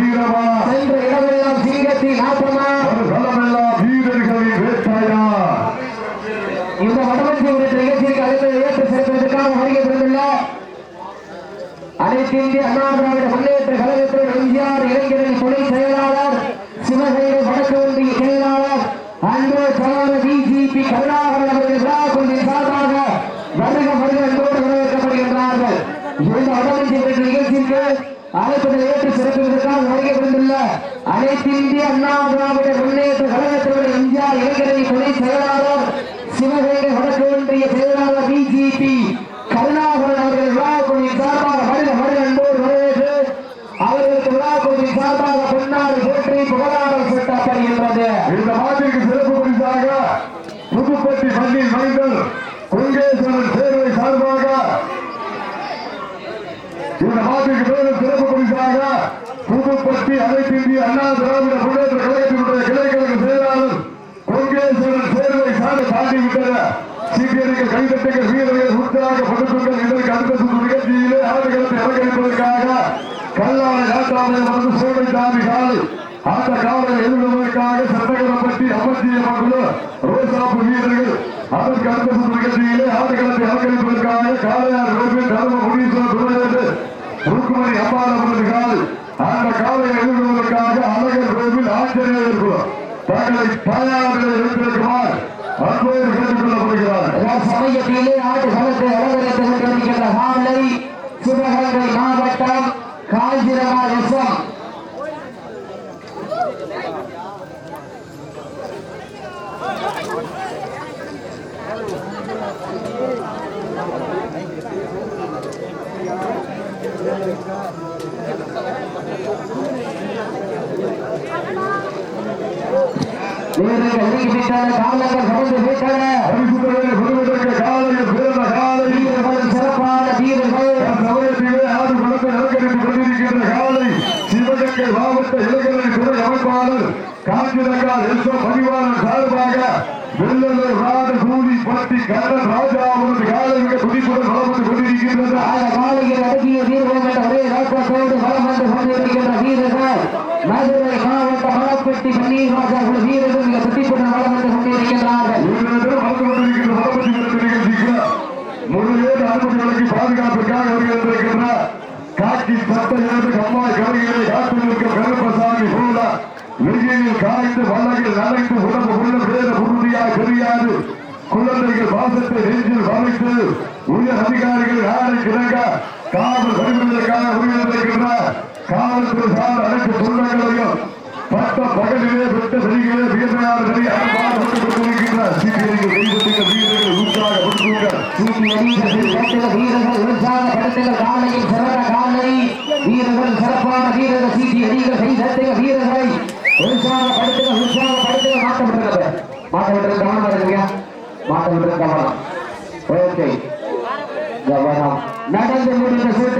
வீரமா. சென்ற இடமெல்லாம் சீரத்தில் ஆட்டமா? களமெல்லாம் வீரர்களின் வேட்டையா இந்த வடமஞ்சி நிகழ்ச்சிக்கு அழைப்பை ஏற்று சேர்ப்பதற்காக வருகின்றதுள்ள அனைத்து இந்திய அண்ணா திராவிட முன்னேற்ற கழகத்தில் எம்ஜிஆர் இளைஞரின் துணை செயலாளர் சிவகங்கை வடக்கு ஒன்றிய செயலாளர் அன்பு கலான டிஜிபி கருணாகரன் அவர்கள் விழா கொண்டின் சார்பாக வருக வருக என்போடு வரவேற்கப்படுகின்றார்கள். இந்த வடமஞ்சி நிகழ்ச்சிக்கு அழைப்பதை ஏற்று சிறப்பிப்பதற்காக வருகை புரிந்துள்ள அனைத்து இந்திய அண்ணா திராவிட முன்னேற்ற கழகத்தினுடைய எம்ஜிஆர் இளைஞரணி துணை செயலாளர் சிவகங்கை வடக்கு ஒன்றிய செயலாளர் பிஜிபி கருணாகரன் அவர்கள் விழாக்குழுவின் சார்பாக வருக வருக என்போடு வரவேற்று அவர்களுக்கு விழாக்குழுவின் சார்பாக பொன்னாடு போற்றி புகழாடல் சூட்டப்படுகின்றது இந்த மாட்டிற்கு சிறப்பு பரிசாக புதுப்பட்டி பள்ளியில் மைந்தர் குங்கேஸ்வரன் சேர்வை சார்பாக இந்த மாட்டிற்கு மேலும் சிறப்பு பரிசாக புதுப்பட்டி அனைத்து இந்திய அண்ணா திராவிட முன்னேற்ற கழகத்தினுடைய கிளைக்கழக செயலாளர் குங்கேஸ்வரன் சேர்வை சாலை தாண்டிவிட்டன சிபிஐக்கு கைதட்டுகள் வீரர்கள் முத்தராக படுத்துங்கள். இதற்கு அடுத்த சுற்று நிகழ்ச்சியிலே ஆடுகளத்தை அலங்கரிப்பதற்காக கல்லான யாத்திராலயம் வந்து சோழை தாண்டி காலை. அந்த காவலை எதிர்கொள்வதற்காக சட்டகரப்பட்டி அமர்த்திய மகளு ரோசாப்பு வீரர்கள் அதற்கு அடுத்த சுற்று நிகழ்ச்சியிலே ஆடுகளத்தை அலங்கரிப்பதற்காக காலையார் ரோபின் தர்ம முனீஸ்வரர் துணைவேந்து ருக்குமணி அம்பாளமது கால். அந்த காலையை ரோபில் தங்களை தாயார்களை எடுத்திருக்குமாறு அன்போடு கேட்டுக் சமயத்திலே ஆட்டு களத்தை அலங்கரித்துக் கொண்டிருக்கின்ற மாலை சிவகங்கை மாவட்டம் காஞ்சிரமா எஸ்எம் வீரர்கள் நீக்கிவிட்டன காலங்கள் கடந்து விட்டன பரிசுத்தவரை பெறுவதற்கு காலையில் பிறந்த காலை வீரர்கள் சிறப்பான வீரர்கள் சமயத்திலே ஆடு பணத்தை அலங்கரித்துக் கொண்டிருக்கின்ற காலை சிவகங்கை மாவட்ட இளைஞரணி துறை அமைப்பாளர் காஞ்சிநகர் எஸ் பதிவாளர் சார்பாக வெள்ளலூர் நாடு கூலி பட்டி கண்ணன் ராஜா அவரது காலை மிக துடிப்புடன் வளர்ந்து கொண்டிருக்கின்றது அந்த அடங்கிய வீரர்கள் வந்து கொண்டிருக்கின்ற வீரர்கள் மலப்பட்டி பன்னீர் ராஜா வீரர்கள் மிக துடிப்புடன் வலம் வந்து கொண்டிருக்கின்றார்கள். இவர்கள் வளர்ந்து பாதுகாப்பிற்காக வருகின்ற காக்கி சட்ட கம்மாய் கரைகளை காத்து நிற்கும் கருப்பசாமி போல வெயிலில் காய்ந்து வல்லகில் நனைந்து உடம்பு உள்ள உறுதியாய் தெரியாது. குழந்தைகள் நெஞ்சில் வளைத்து உயர் அதிகாரிகள் யாரை கிடங்க காவல் வருவதற்காக காவல்துறை சார்ந்த அனைத்து சொந்தங்களையும் தூக்கி எறிந்து கட்டிட வீரர்கள் உற்சாகப்படுத்துகிற காலையில் சிறந்த காலை வீரர்கள் சிறப்பான வீரர்கள் சீட்டி அடிகள் கை வீரர்களை